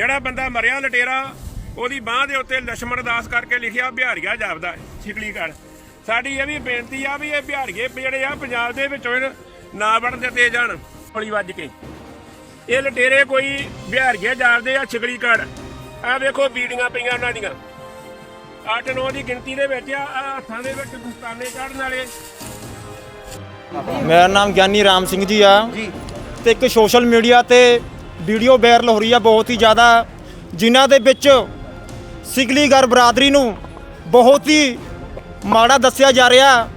ਜਿਹੜਾ ਬੰਦਾ ਮਰਿਆ ਲਟੇਰਾ ਉਹਦੀ ਬਾਹ ਦੇ ਉੱਤੇ ਲక్ష్ਮਣ ਦਾਸ ਕਰਕੇ ਲਿਖਿਆ ਬਿਹਾਰੀਆ ਜਾਪਦਾ ਛਿਕਲੀਗੜ ਸਾਡੀ ਇਹ ਵੀ ਬੇਨਤੀ ਆ ਵੀ ਇਹ ਬਿਹਾਰੀਏ ਜਿਹੜੇ ਆ ਪੰਜਾਬ ਦੇ ਵਿੱਚੋਂ ਨਾ ਵੜਨ ਦਿੱਤੇ ਜਾਣ। ਹੌਲੀ ਵੱਜ ਕੇ। ਇਹ ਲਟੇਰੇ ਕੋਈ ਬਿਹਾਰੀਏ ਜਾਪਦੇ ਆ ਛਿਕਲੀਗੜ ਆ ਵੇਖੋ ਬੀੜੀਆਂ ਪਈਆਂ ਉਹਨਾਂ ਦੀਆਂ। 8-9 ਦੀ ਗਿਣਤੀ ਦੇ ਵਿੱਚ ਆ ਹੱਥਾਂ ਦੇ ਵਿੱਚ ਦਸਤਾਨੇ ਚੜਨ ਵਾਲੇ। ਮੇਰਾ ਨਾਮ ਗਿਆਨੀ ਰਾਮ ਸਿੰਘ ਜੀ ਆ। ਤੇ ਇੱਕ ਸੋਸ਼ਲ ਮੀਡੀਆ ਤੇ ਵੀਡੀਓ ਵਾਇਰਲ ਹੋ ਰਹੀ ਆ ਬਹੁਤ ਹੀ ਜ਼ਿਆਦਾ, ਜਿਨ੍ਹਾਂ ਦੇ ਵਿੱਚ ਸਿਗਲੀਗਰ ਬਰਾਦਰੀ ਨੂੰ ਬਹੁਤ ਹੀ ਮਾੜਾ ਦੱਸਿਆ ਜਾ ਰਿਹਾ।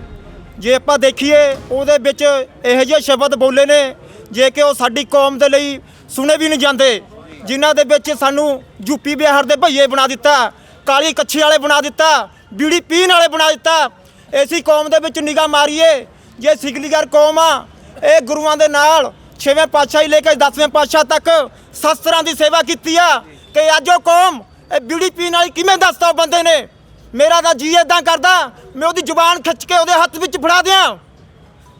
ਜੇ ਆਪਾਂ ਦੇਖੀਏ, ਉਹਦੇ ਵਿੱਚ ਇਹੋ ਜਿਹੇ ਸ਼ਬਦ ਬੋਲੇ ਨੇ, ਜੇ ਕਿ ਉਹ ਸਾਡੀ ਕੌਮ ਦੇ ਲਈ ਸੁਣੇ ਵੀ ਨਹੀਂ ਜਾਂਦੇ, ਜਿਨ੍ਹਾਂ ਦੇ ਵਿੱਚ ਸਾਨੂੰ ਯੂਪੀ ਬਿਹਾਰ ਦੇ ਭਈਏ ਬਣਾ ਦਿੱਤਾ, ਕਾਲੀ ਕੱਛੀ ਵਾਲੇ ਬਣਾ ਦਿੱਤਾ, ਬੀੜੀ ਪੀਣ ਵਾਲੇ ਬਣਾ ਦਿੱਤਾ ਐਸੀ ਕੌਮ ਦੇ ਵਿੱਚ ਨਿਗਾਹ ਮਾਰੀਏ, ਜੇ ਸਿਗਲੀਗਰ ਕੌਮ ਆ, ਇਹ ਗੁਰੂਆਂ ਦੇ ਨਾਲ ਛੇਵੇਂ ਪਾਤਸ਼ਾਹੀ ਲੈ ਕੇ 10ਵੇਂ ਪਾਤਸ਼ਾਹ ਤੱਕ ਸ਼ਸਤਰਾਂ ਦੀ ਸੇਵਾ ਕੀਤੀ ਆ। ਕਿ ਅੱਜ ਉਹ ਕੌਮ, ਇਹ ਬੀੜੀ ਪੀਣ ਵਾਲੀ ਕਿਵੇਂ ਦੱਸਦਾ ਉਹ ਬੰਦੇ ਨੇ? ਮੇਰਾ ਤਾਂ ਜੀ ਇਦਾਂ ਕਰਦਾ, ਮੈਂ ਉਹਦੀ ਜ਼ੁਬਾਨ ਖਿੱਚ ਕੇ ਉਹਦੇ ਹੱਥ ਵਿੱਚ ਫੜਾ ਦਿਆਂ।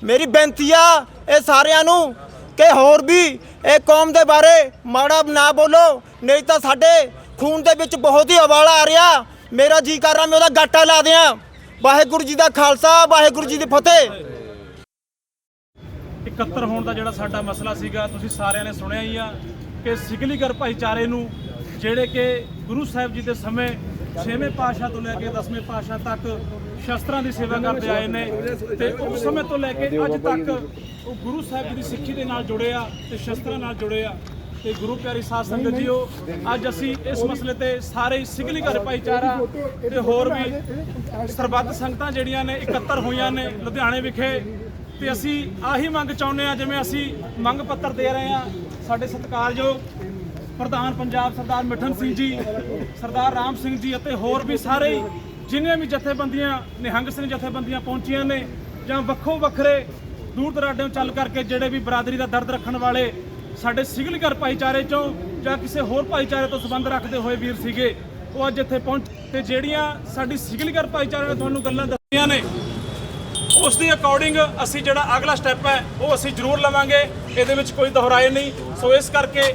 ਮੇਰੀ ਬੇਨਤੀ ਆ ਇਹ ਸਾਰਿਆਂ ਨੂੰ ਕਿ ਹੋਰ ਵੀ ਇਹ ਕੌਮ ਦੇ ਬਾਰੇ ਮਾੜਾ ਨਾ ਬੋਲੋ, ਨਹੀਂ ਤਾਂ ਸਾਡੇ ਖੂਨ ਦੇ ਵਿੱਚ ਬਹੁਤ ਹੀ ਉਬਾਲਾ ਆ ਰਿਹਾ। ਮੇਰਾ ਜੀ ਕਰ ਰਿਹਾ, ਮੈਂ ਉਹਦਾ ਗਾਟਾ ਲਾ ਦਿਆਂ। ਵਾਹਿਗੁਰੂ ਜੀ ਦਾ ਖਾਲਸਾ, ਵਾਹਿਗੁਰੂ ਜੀ ਦੀ ਫਤਿਹ। ਇਕੱਤਰ ਹੋਣ ਦਾ ਜਿਹੜਾ ਸਾਡਾ ਮਸਲਾ ਸੀਗਾ, ਤੁਸੀਂ ਸਾਰਿਆਂ ਨੇ ਸੁਣਿਆ ਹੀ ਆ ਕਿ ਸਿਗਲੀਗਰ ਭਾਈਚਾਰੇ ਨੂੰ ਜਿਹੜੇ ਕਿ ਗੁਰੂ ਸਾਹਿਬ ਜੀ ਦੇ ਸਮੇਂ 6ਵੇਂ ਪਾਤਸ਼ਾਹ ਤੋਂ ਲੈ ਕੇ 10ਵੇਂ ਪਾਤਸ਼ਾਹ ਤੱਕ ਸ਼ਸਤਰਾਂ ਦੀ ਸੇਵਾ ਕਰਦੇ ਆਏ ਨੇ ਤੇ ਉਸ ਸਮੇਂ ਤੋਂ ਲੈ ਕੇ ਅੱਜ ਤੱਕ ਉਹ ਗੁਰੂ ਸਾਹਿਬ ਜੀ ਦੀ ਸਿੱਖੀ ਦੇ ਨਾਲ ਜੁੜੇ ਆ ਤੇ ਸ਼ਸਤਰਾਂ ਨਾਲ ਜੁੜੇ ਆ। ਤੇ ਗੁਰੂ ਪਿਆਰੀ ਸਾਧ ਸੰਗਤ ਜੀਓ, ਅੱਜ ਅਸੀਂ ਇਸ ਮਸਲੇ ਤੇ ਸਾਰੇ ਹੀ ਸਿਗਲੀਗਰ ਭਾਈਚਾਰਾ ਤੇ ਹੋਰ ਵੀ ਸਰਬੱਤ ਸੰਗਤਾਂ ਜਿਹੜੀਆਂ ਨੇ ਇਕੱਤਰ ਹੋਈਆਂ ਨੇ ਲੁਧਿਆਣੇ ਵਿਖੇ ਤੇ ਅਸੀਂ ਆਹੀ ਮੰਗ ਚਾਹੁੰਦੇ ਆ ਜਿਵੇਂ ਅਸੀਂ ਮੰਗ ਪੱਤਰ ਦੇ ਰਹੇ ਆ ਸਾਡੇ ਸਤਿਕਾਰਯੋਗ ਪ੍ਰਧਾਨ ਪੰਜਾਬ ਸਰਦਾਰ ਮਿਠਨ ਸਿੰਘ ਜੀ, ਸਰਦਾਰ ਰਾਮ ਸਿੰਘ ਜੀ ਅਤੇ ਹੋਰ ਵੀ ਸਾਰੇ ਹੀ ਜਿੰਨੇ ਵੀ ਜਥੇਬੰਦੀਆਂ, ਨਿਹੰਗ ਸਿੰਘ ਜਥੇਬੰਦੀਆਂ ਪਹੁੰਚੀਆਂ ਨੇ ਜਾਂ ਵੱਖੋ ਵੱਖਰੇ ਦੂਰ ਦਰਾਡਿਓਂ ਚੱਲ ਕਰਕੇ ਜਿਹੜੇ ਵੀ ਬਰਾਦਰੀ ਦਾ ਦਰਦ ਰੱਖਣ ਵਾਲੇ ਸਾਡੇ ਸਿਗਲਗਰ ਭਾਈਚਾਰੇ ਚੋਂ ਜਾਂ ਕਿਸੇ ਹੋਰ ਭਾਈਚਾਰੇ ਤੋਂ ਸੰਬੰਧ ਰੱਖਦੇ ਹੋਏ ਵੀਰ ਸੀਗੇ, ਉਹ ਅੱਜ ਇੱਥੇ ਪਹੁੰਚ ਤੇ ਜਿਹੜੀਆਂ ਸਾਡੀ ਸਿਗਲਗਰ ਭਾਈਚਾਰੇ ਨੇ ਤੁਹਾਨੂੰ ਗੱਲਾਂ ਦੱਸੀਆਂ ਨੇ ਉਸ ਦੇ ਅਕੋਰਡਿੰਗ ਅਸੀਂ ਜਿਹੜਾ ਅਗਲਾ ਸਟੈਪ ਹੈ, ਉਹ ਅਸੀਂ ਜ਼ਰੂਰ ਲਵਾਂਗੇ। ਇਹਦੇ ਵਿੱਚ ਕੋਈ ਦੁਹਰਾਏ ਨਹੀਂ। ਸੋ ਇਸ ਕਰਕੇ